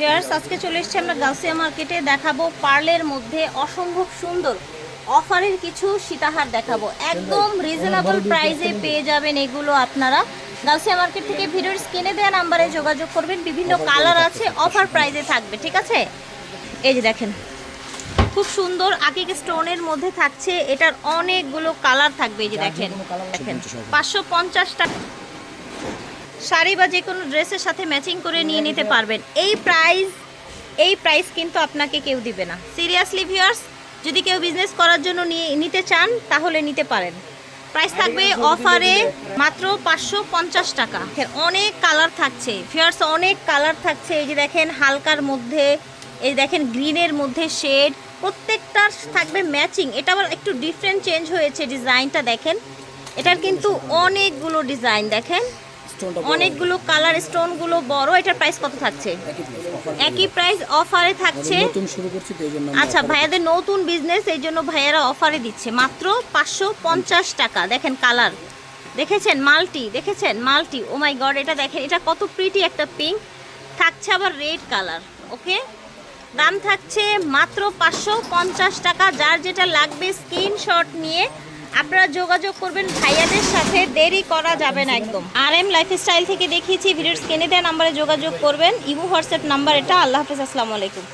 Fairs আজকে চলে এসেছি আমরা গাউসিয়া মার্কেটে। দেখাবো পার্লের মধ্যে অসম্ভব সুন্দর অফারের কিছু সীতাহার দেখাবো। একদম রিজনেবল প্রাইসে পেয়ে যাবেন এগুলো আপনারা। গাউসিয়া মার্কেট থেকে ভিডিওর স্ক্রিনে দেওয়া নাম্বারে যোগাযোগ করবেন। বিভিন্ন কালার আছে অফার প্রাইসে থাকবে ঠিক আছে? এই যে দেখেন খুব সুন্দর আকিক স্টোনের মধ্যে থাকছে। এটার অনেকগুলো কালার থাকবে এই যে দেখেন। দেখেন পাঁচশো পঞ্চাশ টাকা। শাড়ি বা যে কোনো ড্রেসের সাথে ম্যাচিং করে নিয়ে নিতে পারবেন। এই প্রাইস এই প্রাইস কিন্তু আপনাকে কেউ দিবে না। সিরিয়াসলি ভিউয়ার্স যদি কেউ বিজনেস করার জন্য নিয়ে, নিতে চান, তাহলে নিতে পারেন। প্রাইস থাকবে অফারে মাত্র পাঁচশো পঞ্চাশ টাকা। অনেক কালার থাকছে। ফিয়ার্স অনেক কালার থাকছে। এই যে দেখেন, হালকার মধ্যে, এই দেখেন গ্রিনের মধ্যে শেড প্রত্যেকটার থাকবে ম্যাচিং এটা আবার একটু ডিফারেন্ট চেঞ্জ হয়েছে ডিজাইনটা দেখেন। এটার কিন্তু অনেকগুলো ডিজাইন দেখেন। অনেকগুলো কালার স্টোনগুলো বড় এটার প্রাইস কত থাকছে? একই প্রাইস অফারে থাকছে। আচ্ছা ভাইয়াদের নতুন বিজনেস এই জন্য ভাইয়ারা অফারে দিচ্ছে। মাত্র পাঁচশো পঞ্চাশ টাকা। দেখেন কালার দেখেছেন? মাল্টি দেখেছেন? মাল্টি। ও মাই গড এটা দেখেন এটা কত প্রিটি একটা পিঙ্ক থাকছে আবার রেড কালার ওকে দাম থাকছে মাত্র পাঁচশো পঞ্চাশ টাকা। যার যেটা লাগবে স্ক্রিনশট নিয়ে আপনারা যোগাযোগ করবেন ভাইয়াদের সাথে, দেরি করা যাবে না একদম। আর এম লাইফস্টাইল থেকে দেখিয়েছি, ভিডিওর স্ক্রিনে দেওয়া নাম্বারে যোগাযোগ করবেন, ইমু হোয়াটসঅ্যাপ নাম্বার এটা, আল্লাহ হাফিজ, আসসালামু আলাইকুম।